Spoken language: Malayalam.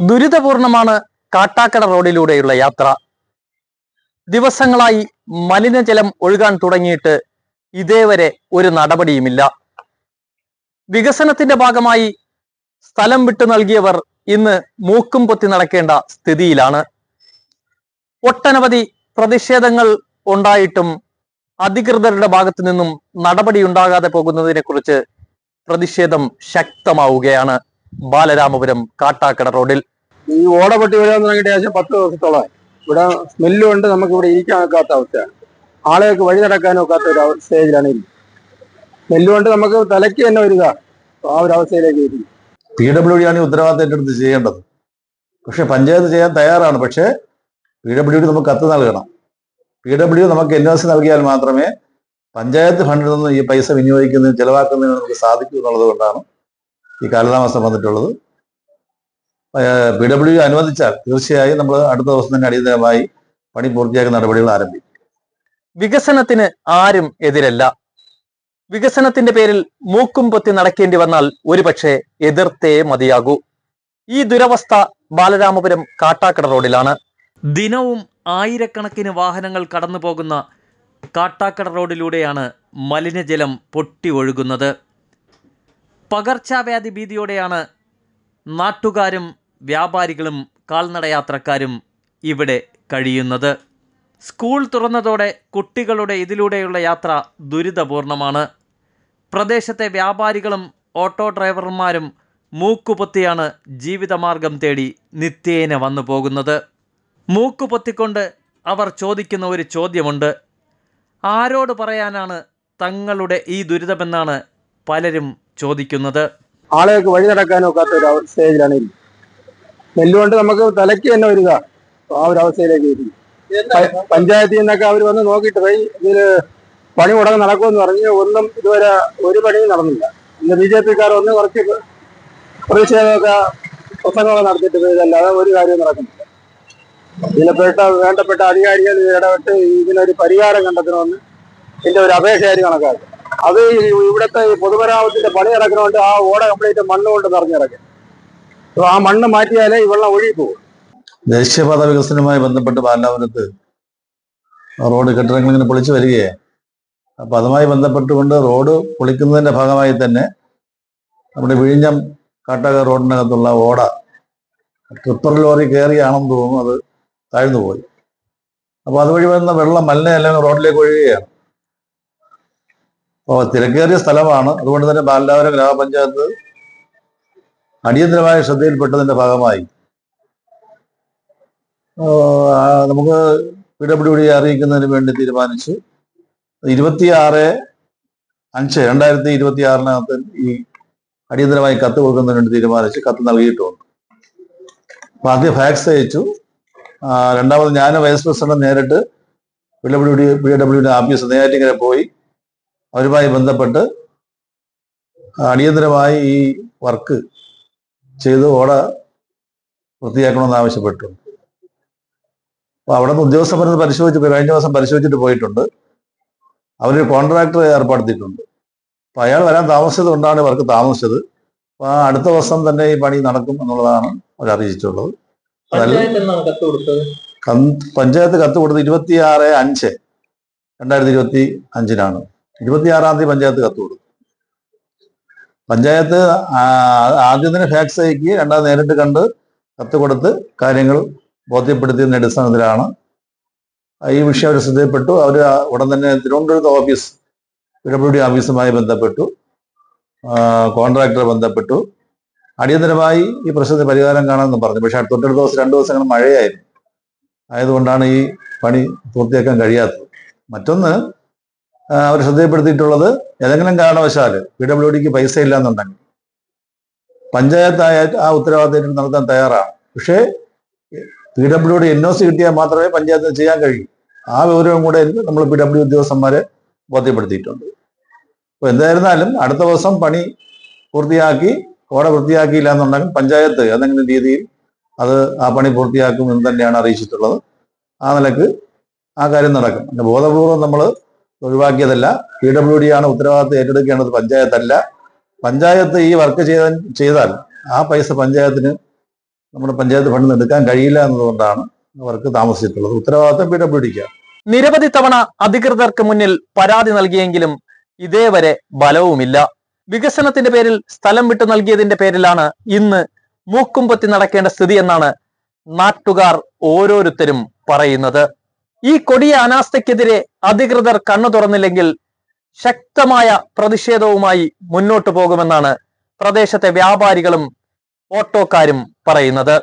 ദുരിതപൂർണമാണ് കാട്ടാക്കട റോഡിലൂടെയുള്ള യാത്ര. ദിവസങ്ങളായി മലിനജലം ഒഴുകാൻ തുടങ്ങിയിട്ട് ഇതേവരെ ഒരു നടപടിയുമില്ല. വികസനത്തിന്റെ ഭാഗമായി സ്ഥലം വിട്ടു നൽകിയവർ ഇന്ന് മൂക്കും പൊത്തി നടക്കേണ്ട സ്ഥിതിയിലാണ്. ഒട്ടനവധി പ്രതിഷേധങ്ങൾ ഉണ്ടായിട്ടും അധികൃതരുടെ ഭാഗത്തു നിന്നും നടപടി ഉണ്ടാകാതെ പോകുന്നതിനെ കുറിച്ച് പ്രതിഷേധം ശക്തമാവുകയാണ്. ബാലരാമപുരം കാട്ടാക്കട റോഡിൽ. ഈ ഓടപൊട്ടി വരാൻ തുടങ്ങിയിട്ട് ഏകദേശം പത്ത് ദിവസത്തോളമായി. ഇവിടെ സ്മെല്ലും ഉണ്ട് നമുക്ക് ഇവിടെ ഇരിക്കാൻ ഒക്കാത്ത അവസ്ഥയാണ്. ആളുകൾക്ക് വഴി നടക്കാനും ഒക്കാത്ത ഒരു സ്റ്റേജിലാണ് ഇരിക്കുന്നത് സ്മെല്ലും കൊണ്ട് നമുക്ക് തലയ്ക്ക് തന്നെ ഒരു ഇതാ ആ ഒരു അവസ്ഥയിലേക്ക് ഇരിക്കും പി ഡബ്ല്യു ഡി ആണ് ഈ ഉത്തരവാദിത്തം ഏറ്റെടുത്ത് ചെയ്യേണ്ടത്. പക്ഷെ പഞ്ചായത്ത് ചെയ്യാൻ തയ്യാറാണ്. പക്ഷേ പി ഡബ്ല്യു ഡി നമുക്ക് കത്ത് നൽകണം. പി ഡബ്ല്യു നമുക്ക് എൻ എസ് നൽകിയാൽ മാത്രമേ പഞ്ചായത്ത് ഫണ്ടിൽ നിന്ന് ഈ പൈസ വിനിയോഗിക്കുന്നതിന് ചെലവാക്കുന്നതിന് നമുക്ക് സാധിക്കൂ എന്നുള്ളത് കൊണ്ടാണ് ഈ കാലതാമസം വന്നിട്ടുള്ളത്. പി ഡബ്ല്യു അനുവദിച്ചാൽ തീർച്ചയായും നമ്മൾ അടുത്ത ദിവസം തന്നെ അടിയന്തരമായി പണി പൂർത്തിയാക്കുന്ന നടപടികൾ ആരംഭിക്കും. വികസനത്തിന് ആരും എതിരല്ല. വികസനത്തിന്റെ പേരിൽ മൂക്കും പൊത്തി നടക്കേണ്ടി വന്നാൽ ഒരുപക്ഷെ എതിർത്തേ മതിയാകൂ. ഈ ദുരവസ്ഥ ബാലരാമപുരം കാട്ടാക്കട റോഡിലാണ്. ദിനവും ആയിരക്കണക്കിന് വാഹനങ്ങൾ കടന്നു പോകുന്ന കാട്ടാക്കട റോഡിലൂടെയാണ് മലിനജലം പൊട്ടി ഒഴുകുന്നത്. പകർച്ചവ്യാധി ഭീതിയോടെയാണ് നാട്ടുകാരും വ്യാപാരികളും കാൽനടയാത്രക്കാരും ഇവിടെ കഴിയുന്നത്. സ്കൂൾ തുറന്നതോടെ കുട്ടികളുടെ ഇതിലൂടെയുള്ള യാത്ര ദുരിതപൂർണമാണ്. പ്രദേശത്തെ വ്യാപാരികളും ഓട്ടോ ഡ്രൈവർമാരും മൂക്കുപൊത്തിയാണ് ജീവിതമാർഗം തേടി നിത്യേന വന്നു പോകുന്നത്. മൂക്കുപൊത്തിക്കൊണ്ട് അവർ ചോദിക്കുന്ന ഒരു ചോദ്യമുണ്ട്. ആരോട് പറയാനാണ് തങ്ങളുടെ ഈ ദുരിതമെന്നാണ് പലരും ചോദിക്കുന്നത്? ആളുകൾക്ക് വഴി നടക്കാൻ ഒരു സ്റ്റേജിലാണ് നെല്ലുകൊണ്ട് നമുക്ക് തലയ്ക്ക് തന്നെ ഇതാ ആ ഒരു അവസ്ഥയിലേക്ക് ഇരിക്കും പഞ്ചായത്തിൽ നിന്നൊക്കെ അവർ വന്ന് നോക്കിയിട്ട് പോയി ഇതിൽ പണി ഉടനെ നടക്കുമെന്ന് പറഞ്ഞ് ഒന്നും ഇതുവരെ ഒരു പണിയും നടന്നില്ല. ഇന്ന് ബി ജെ പിക്കാർ ഒന്ന് കുറച്ച് പ്രതിഷേധമൊക്കെ പ്രസംഗമൊക്കെ നടത്തിയിട്ട് പോയതല്ലാതെ ഒരു കാര്യവും നടക്കുന്നില്ല. ഇതിൽപ്പെട്ട വേണ്ടപ്പെട്ട അധികാരികൾ ഇതിൽ ഇടപെട്ട് ഇതിനൊരു പരിഹാരം കണ്ടെത്തണമെന്ന് ഇതിന്റെ ഒരു അപേക്ഷയായി കണക്കാക്കും അത് ഇവിടുത്തെ പൊതുമരാമത്തിന്റെ പണി നടക്കണോണ്ട് ആ ഓട കംപ്ലീറ്റ് മണ്ണ് കൊണ്ട് നിറഞ്ഞിറക്കും അപ്പൊ ആ മണ്ണ് മാറ്റിയാലേ ഈ വെള്ളം ഒഴുകി പോകും. ദേശീയപാത വികസനവുമായി ബന്ധപ്പെട്ട് ബാലാപുരത്ത് റോഡ് കെട്ടിടങ്ങൾ ഇങ്ങനെ പൊളിച്ചു വരികയാണ് അപ്പൊ അതുമായി ബന്ധപ്പെട്ടുകൊണ്ട് റോഡ് പൊളിക്കുന്നതിന്റെ ഭാഗമായി തന്നെ നമ്മുടെ വിഴിഞ്ഞം കാട്ടാക റോഡിനകത്തുള്ള ഓട ട്രിപ്പർ ലോറി കയറിയാണെന്ന് തോന്നുന്നു അത് താഴ്ന്നു പോയി. അപ്പൊ അതുവഴി വരുന്ന വെള്ളം മലിനെല്ലാം റോഡിലേക്ക് ഒഴുകുകയാണ്. അപ്പോൾ തിരക്കേറിയ സ്ഥലമാണ്. അതുകൊണ്ട് തന്നെ ബാലാപുരം ഗ്രാമപഞ്ചായത്ത് അടിയന്തരമായ ശ്രദ്ധയിൽപ്പെട്ടതിന്റെ ഭാഗമായി. നമുക്ക് പി ഡബ്ല്യു ഡി അറിയിക്കുന്നതിന് വേണ്ടി തീരുമാനിച്ചു. ഇരുപത്തിയാറ് അഞ്ച് രണ്ടായിരത്തി ഇരുപത്തി ആറിനകത്ത് ഈ അടിയന്തരമായി കത്ത് കൊടുക്കുന്നതിന് വേണ്ടി തീരുമാനിച്ച്. കത്ത് നൽകിയിട്ടുണ്ട്. അപ്പൊ ആദ്യം ഫാക്സ് അയച്ചു. രണ്ടാമത് ഞാൻ വൈസ് പ്രസിഡന്റ് നേരിട്ട് P W D P W D office നെയ്യാറ്റിങ്ങനെ പോയി. അവരുമായി ബന്ധപ്പെട്ട് അടിയന്തരമായി ഈ വർക്ക് ചെയ്ത് ഓട വൃത്തിയാക്കണമെന്ന് ആവശ്യപ്പെട്ടിട്ടുണ്ട് അപ്പോൾ അവിടെ നിന്ന് ഉദ്യോഗസ്ഥന്മാരത് പരിശോധിച്ച്. കഴിഞ്ഞ ദിവസം പരിശോധിച്ചിട്ട് പോയിട്ടുണ്ട്. അവരൊരു കോൺട്രാക്ടറെ ഏർപ്പെടുത്തിയിട്ടുണ്ട്. അപ്പോൾ അയാൾ വരാൻ താമസിച്ചത് കൊണ്ടാണ് ഇവർക്ക് താമസിച്ചത്. അപ്പോൾ ആ അടുത്ത ദിവസം തന്നെ ഈ പണി നടക്കും എന്നുള്ളതാണ് അവർ അറിയിച്ചിട്ടുള്ളത്. പഞ്ചായത്ത് കത്ത് കൊടുത്ത് ഇരുപത്തിയാറ് അഞ്ച് രണ്ടായിരത്തി ഇരുപത്തി അഞ്ചിനാണ് ഇരുപത്തിയാറാം തീയതി പഞ്ചായത്ത് കത്ത് കൊടുത്തു. പഞ്ചായത്ത് ആദ്യം തന്നെ ഫാക്സ് അയക്കി രണ്ടാമത് നേരിട്ട് കണ്ട് കത്ത് കൊടുത്ത് കാര്യങ്ങൾ ബോധ്യപ്പെടുത്തിയതിന്റെ അടിസ്ഥാനത്തിലാണ്. ഈ വിഷയം അവർ ശ്രദ്ധയിൽപ്പെട്ടു. അവർ ഉടൻ തന്നെ തിരുവനന്തപുരത്ത് ഓഫീസ് പി ഓഫീസുമായി ബന്ധപ്പെട്ടു. കോൺട്രാക്ടറെ ബന്ധപ്പെട്ടു. അടിയന്തരമായി ഈ പ്രശ്നത്തിന് പരിഹാരം കാണാമെന്ന് പറഞ്ഞു. പക്ഷെ തൊട്ടടുത്ത ദിവസം രണ്ടു ദിവസങ്ങൾ മഴയായിരുന്നു. ആയതുകൊണ്ടാണ് ഈ പണി പൂർത്തിയാക്കാൻ കഴിയാത്തത്. മറ്റൊന്ന് അവർ ശ്രദ്ധയപ്പെടുത്തിയിട്ടുള്ളത് ഏതെങ്കിലും കാരണവശാൽ പി ഡബ്ല്യു ഡിക്ക് പൈസ ഇല്ലാന്നുണ്ടെങ്കിൽ പഞ്ചായത്തായ ആ ഉത്തരവാദിത്തം നടത്താൻ തയ്യാറാണ്. പക്ഷേ P W D N O C കിട്ടിയാൽ മാത്രമേ പഞ്ചായത്തിന് ചെയ്യാൻ കഴിയൂ. ആ വിവരവും കൂടെ നമ്മൾ പി ഡബ്ല്യു ഉദ്യോഗസ്ഥന്മാരെ ബോധ്യപ്പെടുത്തിയിട്ടുണ്ട്. അപ്പോൾ എന്തായിരുന്നാലും അടുത്ത ദിവസം പണി പൂർത്തിയാക്കി ഓട വൃത്തിയാക്കിയില്ല എന്നുണ്ടെങ്കിൽ പഞ്ചായത്ത് ഏതെങ്കിലും രീതിയിൽ അത് ആ പണി പൂർത്തിയാക്കും എന്ന് തന്നെയാണ് അറിയിച്ചിട്ടുള്ളത്. ആ നിലയ്ക്ക് ആ കാര്യം നടക്കും. ബോധപൂർവം നമ്മൾ ഒഴിവാക്കിയതല്ല. പി ഡബ്ല്യു ഡി ആണ് ഉത്തരവാദിത്തം ഏറ്റെടുക്കേണ്ടത് പഞ്ചായത്തല്ല. പഞ്ചായത്ത് ഈ വർക്ക് ചെയ്ത ചെയ്താൽ ആ പൈസ പഞ്ചായത്തിന് നമ്മുടെ പഞ്ചായത്ത് ഫണ്ടിൽ എടുക്കാൻ കഴിയില്ല എന്നതുകൊണ്ടാണ് അവർക്ക് താമസിച്ചിട്ടുള്ളത്. ഉത്തരവാദിത്തം പി ഡബ്ല്യു ഡിക്കാണ് നിരവധി തവണ അധികൃതർക്ക് മുന്നിൽ പരാതി നൽകിയെങ്കിലും ഇതേവരെ ബലവുമില്ല. വികസനത്തിന്റെ പേരിൽ സ്ഥലം വിട്ടു നൽകിയതിന്റെ പേരിലാണ് ഇന്ന് മൂക്കും പൊത്തി നടക്കേണ്ട സ്ഥിതി എന്നാണ് നാട്ടുകാർ ഓരോരുത്തരും പറയുന്നത്. ഈ കൊടിയ അനാസ്ഥയ്ക്കെതിരെ അധികൃതർ കണ്ണു തുറന്നില്ലെങ്കിൽ ശക്തമായ പ്രതിഷേധവുമായി മുന്നോട്ടു പോകുമെന്നാണ് പ്രദേശത്തെ വ്യാപാരികളും ഓട്ടോക്കാരും പറയുന്നത്.